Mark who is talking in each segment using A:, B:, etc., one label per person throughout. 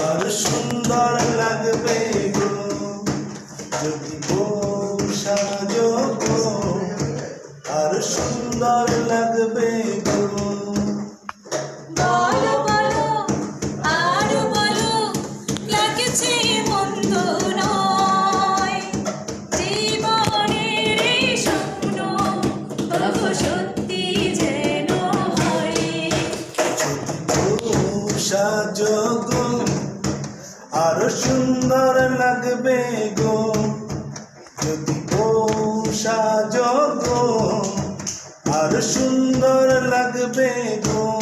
A: আর সুন্দর লাগবে গো। যদি লাগবে গো। যদি পৌষা যোগ আর সুন্দর লাগবে গো।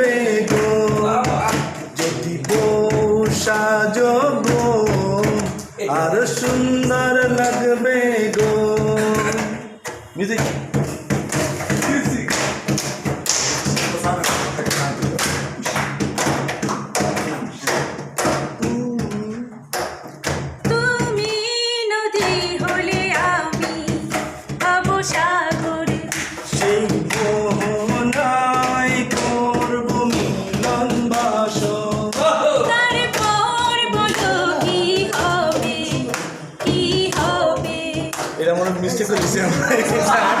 A: সুন্দর লাগবে গো মিউজিক
B: 自
A: 己先